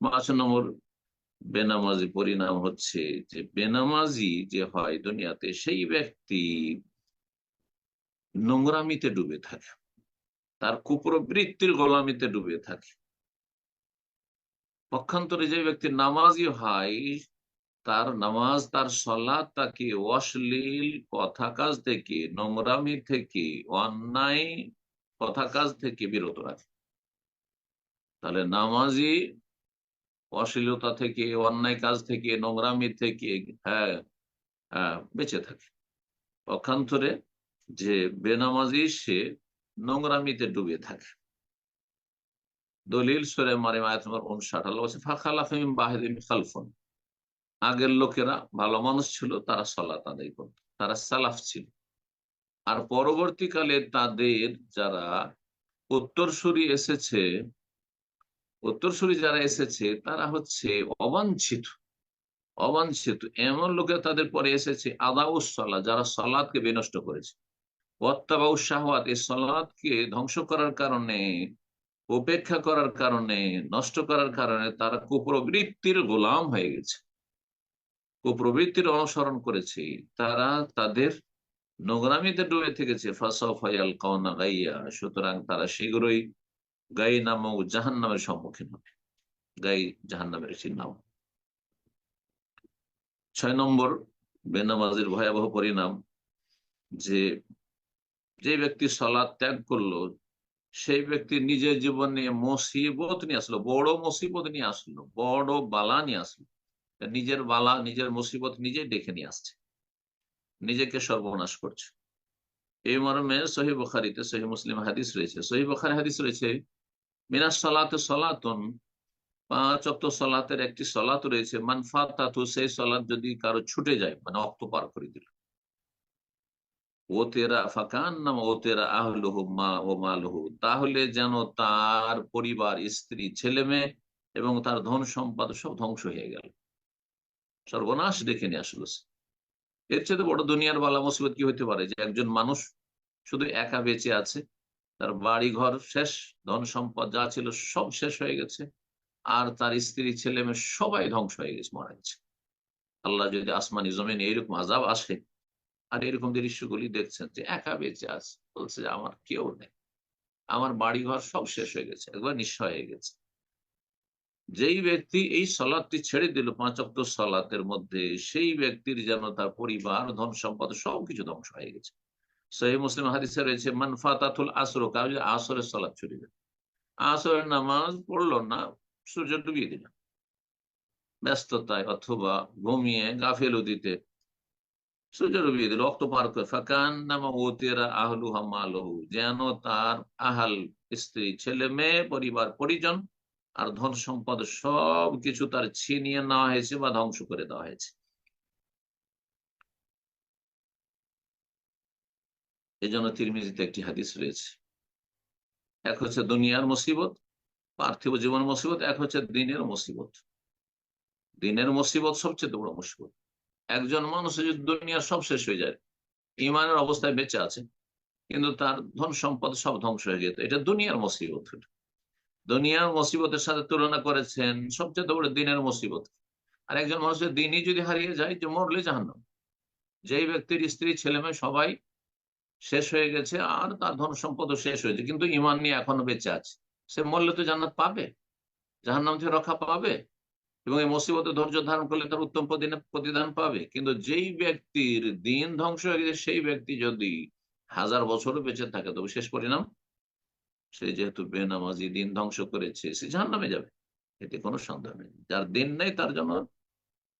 পাঁচ নম্বর বেনামাজি পরিণাম হচ্ছে যে বেনামাজি যে হয় দুনিয়াতে, সেই ব্যক্তি নোংরামিতে ডুবে থাকে। তার কুপ্রবৃত্তির গোলামিতে ডুবে থাকে। পক্ষান্তরে যে ব্যক্তি নামাজি হয়, তার নামাজ, তার সলাৎ তাকে অশ্লীল কথা কাজ থেকে, নোংরামি থেকে, অন্যায় কথা কাজ থেকে বিরত রাখে। তাহলে নামাজি অশ্লীলতা থেকে, অন্যায় কাজ থেকে, নোংরামি থেকে হ্যাঁ হ্যাঁ বেঁচে থাকে। পক্ষান্তরে যে বেনামাজি, সে নোংরামিতে ডুবে থাকে। দলিল সরে মারে মায়াত উনষাট আল্লাহ বলছে ফাখালা ফিম বাহিদিন খালফন। আগের লোকেরা ভালো মানুষ ছিল, তারা সলাত আদায় করত, তারা সালাফ ছিল। আর পরবর্তীকালে তাদের যারা উত্তরসূরি এসেছে উত্তরসূরি যারা এসেছে, তারা হচ্ছে অবাঞ্ছিত। অবাঞ্ছিত। এমন লোকেরা তাদের পরে এসেছে আদাউসলা যারা সলাদকে বিনষ্ট করেছে। শাহওয়াত, এই সলাদকে ধ্বংস করার কারণে, উপেক্ষা করার কারণে, নষ্ট করার কারণে তারা কুপ্রবৃত্তির গোলাম হয়ে গেছে। কুপ্রবৃত্তির অনুসরণ করেছে। তারা তাদের নোংরামিতে ডুবে থেকেছে। ফাসাফায়াল কওনা গাইয়া। সুতরাং তারা শীঘ্রই গাই নামক জাহান নামের সম্মুখীন হবে। গাই জাহান নামের একটি নাম ছয় নম্বর বেনামাজের ভয়াবহ পরিণাম, যে যে ব্যক্তি সলাদ ত্যাগ করল, সেই ব্যক্তি নিজের জীবনে মুসিবত নিয়ে আসলো, বড় মুসিবত নিয়ে আসলো, বড় বালা নিয়ে আসলো। নিজের বালা, নিজের মুসিবত নিজে ডেকে নিয়ে আসছে। নিজেকে সর্বনাশ করছে। এই মর্মে সহি বখারিতে সহি মুসলিম হাদিস রয়েছে। সহি বখারি হাদিস রয়েছে মিনাস সলাতে সলাতন, পাঁচ অক্ট সলাতের একটি সলাত রয়েছে মানফা তাতু সেই সলাত যদি কারও ছুটে যায় মানে অক্ত পার করে দিল। ও তেরা ফাঁকান নাম ও তেরা আহলহু মা ও মালহু, তাহলে যেন তার পরিবার, স্ত্রী, ছেলে মেয়ে এবং তার ধন সম্পদ সব ধ্বংস হয়ে গেল। সর্বনাশ ডেকে নিয়ে আসলো এর চেয়ে বড় দুনিয়ার বালা মুসিবত কি হতে পারে? যে একজন মানুষ শুধু একা বেঁচে আছে তার বাড়ি ঘর শেষ ধন সম্পদ যা ছিল সব শেষ হয়ে গেছে। আর তার স্ত্রী, ছেলে মেয়ে সবাই ধ্বংস হয়ে গেছে, মারা গেছে। আল্লাহ যদি আসমানি জমিন এইরকম আজাব আসে, আর এরকম দৃশ্যগুলি দেখছেন যে একা বেঁচে আছে, বলছে যে আমার কেউ নেই। আমার বাড়ি ঘর সব শেষ হয়ে গেছে, একবার নিঃস্ব হয়ে গেছে। যেই ব্যক্তি এই সলাদটি ছেড়ে দিল, পাঁচ অক্ট সলাতের মধ্যে, সেই ব্যক্তির যেন তার পরিবার ধন সম্পদ সবকিছু ধ্বংস হয়ে গেছে। সহি মুসলিম হাদিসে রয়েছে মানফাতাতুল আসর যে আসরের সলাদ ছড়ে দিল আসরের নামাজ পড়ল না, সূর্য ডুবিয়ে দিল। ব্যস্ততায় অথবা ঘুমিয়ে গাফেল দিতে সূর্য ডুবিয়ে দিল, রক্ত পার করে। ফাঁকান নামা ও তেরা আহলু হামালহু যেন তার আহাল স্ত্রী, ছেলে, মেয়ে, পরিবার, পরিজন আর ধন সম্পদ সব কিছু তার ছিনিয়ে নেওয়া হয়েছে বা ধ্বংস করে দেওয়া হয়েছে। এই জন্য তিরমিজিতে একটি হাদিস রয়েছে। এক হচ্ছে দুনিয়ার মুসিবত, পার্থিব জীবন মুসিবত, এক হচ্ছে দিনের মুসিবত। দিনের মুসিবত সবচেয়ে বড় মুসিবত। একজন মানুষ যদি দুনিয়ার সব শেষ হয়ে যায়, ইমানের অবস্থায় বেঁচে আছে, কিন্তু তার ধন সম্পদ সব ধ্বংস হয়ে যেত এটা দুনিয়ার মুসিবত। দুনিয়ার মুসিবতের সাথে তুলনা করেছেন সবচেয়ে বড় দিনের মুসিবত। আর একজন মানুষের দিনই যদি হারিয়ে যায়, যে মরলে জাহান্ন যেই ব্যক্তির স্ত্রী ছেলে মেয়ে সবাই শেষ হয়ে গেছে আর তার ধন সম্পদও শেষ হয়েছে। কিন্তু ইমান নিয়ে এখনও বেঁচে আছে। সে মরলে তো জান্নাত পাবে, জাহান্নাম থেকে রক্ষা পাবে এবং এই মুসিবতে ধৈর্য ধারণ করলে তার উত্তম প্রতিদান পাবে। কিন্তু যেই ব্যক্তির দিন ধ্বংস হয়ে গেছে, সেই ব্যক্তি যদি হাজার বছরও বেঁচে থাকে, তবে শেষ পরিণাম? সে যেহেতু বেনামাজি দিন ধ্বংস করেছে, সে জাহান্নামে যাবে। এতে কোনো সন্দেহ নেই। যার দিন নেই তার জন্য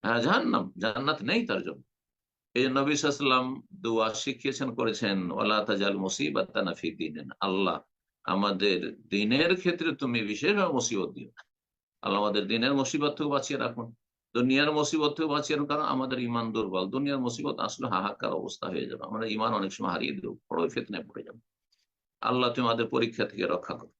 হ্যাঁ জাহান্নাম, জান্নাত নেই তার জন্য। এই নবী সাল্লাম দোয়া শিখিয়েছেন, করেছেন ওলা তাজাল মুসিবাত তানাফি দিন আল্লাহ, আমাদের দিনের ক্ষেত্রে তুমি বিশেষভাবে মুসিবত দিও আল্লাহ আমাদের দিনের মুসিবত থেকে বাঁচিয়ে রাখুন। দুনিয়ার মুসিবত থেকে বাঁচিয়ে রাখুন, কারণ আমাদের ইমান দুর্বল। দুনিয়ার মুসিবত আসলে হাহাকার অবস্থা হয়ে যাবে। আমরা ইমান অনেক সময় হারিয়ে দেবো বড় ফেতনায় পড়ে যাব। আল্লাহ তুমি আমাদের পরীক্ষা থেকে রক্ষা করো।